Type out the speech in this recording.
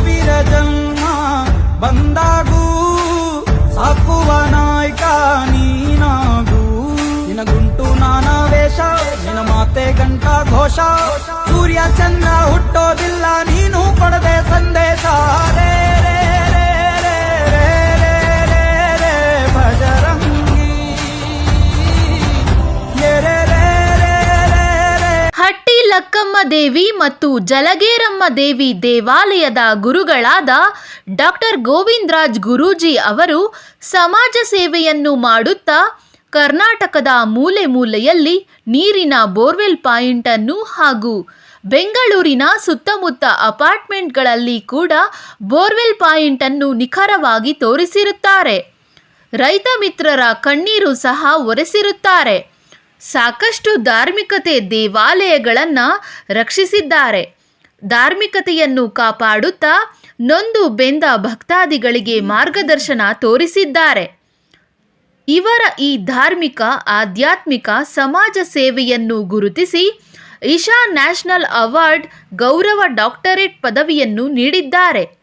ಸಾವಿರ ಜನ್ಮ ಬಂದಾಗೂ ಸಾಕುವ ನಾಯಕ ನೀನಾಗೂ ನಿನಗುಂಟು ನಾನಾ ವೇಷ ನಿನ ಮಾತೆ ಗಂಟ ಘೋಷ ಸೂರ್ಯ ಚಂದ್ರ ಹುಟ್ಟೋದಿಲ್ಲ ಲಕ್ಕಮ್ಮ ದೇವಿ ಮತ್ತು ಜಲಗೇರಮ್ಮ ದೇವಿ ದೇವಾಲಯದ ಗುರುಗಳಾದ ಡಾಕ್ಟರ್ ಗೋವಿಂದರಾಜ್ ಗುರೂಜಿ ಅವರು ಸಮಾಜ ಸೇವೆಯನ್ನು ಮಾಡುತ್ತಾ ಕರ್ನಾಟಕದ ಮೂಲೆ ಮೂಲೆಯಲ್ಲಿ ನೀರಿನ ಬೋರ್ವೆಲ್ ಪಾಯಿಂಟನ್ನು ಹಾಗೂ ಬೆಂಗಳೂರಿನ ಸುತ್ತಮುತ್ತ ಅಪಾರ್ಟ್ಮೆಂಟ್ಗಳಲ್ಲಿ ಕೂಡ ಬೋರ್ವೆಲ್ ಪಾಯಿಂಟನ್ನು ನಿಖರವಾಗಿ ತೋರಿಸಿರುತ್ತಾರೆ. ರೈತ ಮಿತ್ರರ ಕಣ್ಣೀರು ಸಹ ಒರೆಸಿರುತ್ತಾರೆ. ಸಾಕಷ್ಟು ಧಾರ್ಮಿಕತೆ ದೇವಾಲಯಗಳನ್ನು ರಕ್ಷಿಸಿದ್ದಾರೆ. ಧಾರ್ಮಿಕತೆಯನ್ನು ಕಾಪಾಡುತ್ತಾ ನೊಂದು ಬೆಂದ ಭಕ್ತಾದಿಗಳಿಗೆ ಮಾರ್ಗದರ್ಶನ ತೋರಿಸಿದ್ದಾರೆ. ಇವರ ಈ ಧಾರ್ಮಿಕ, ಆಧ್ಯಾತ್ಮಿಕ ಸಮಾಜ ಸೇವೆಯನ್ನು ಗುರುತಿಸಿ ಇಶಾ ನ್ಯಾಷನಲ್ ಅವಾರ್ಡ್ ಗೌರವ ಡಾಕ್ಟರೇಟ್ ಪದವಿಯನ್ನು ನೀಡಿದ್ದಾರೆ.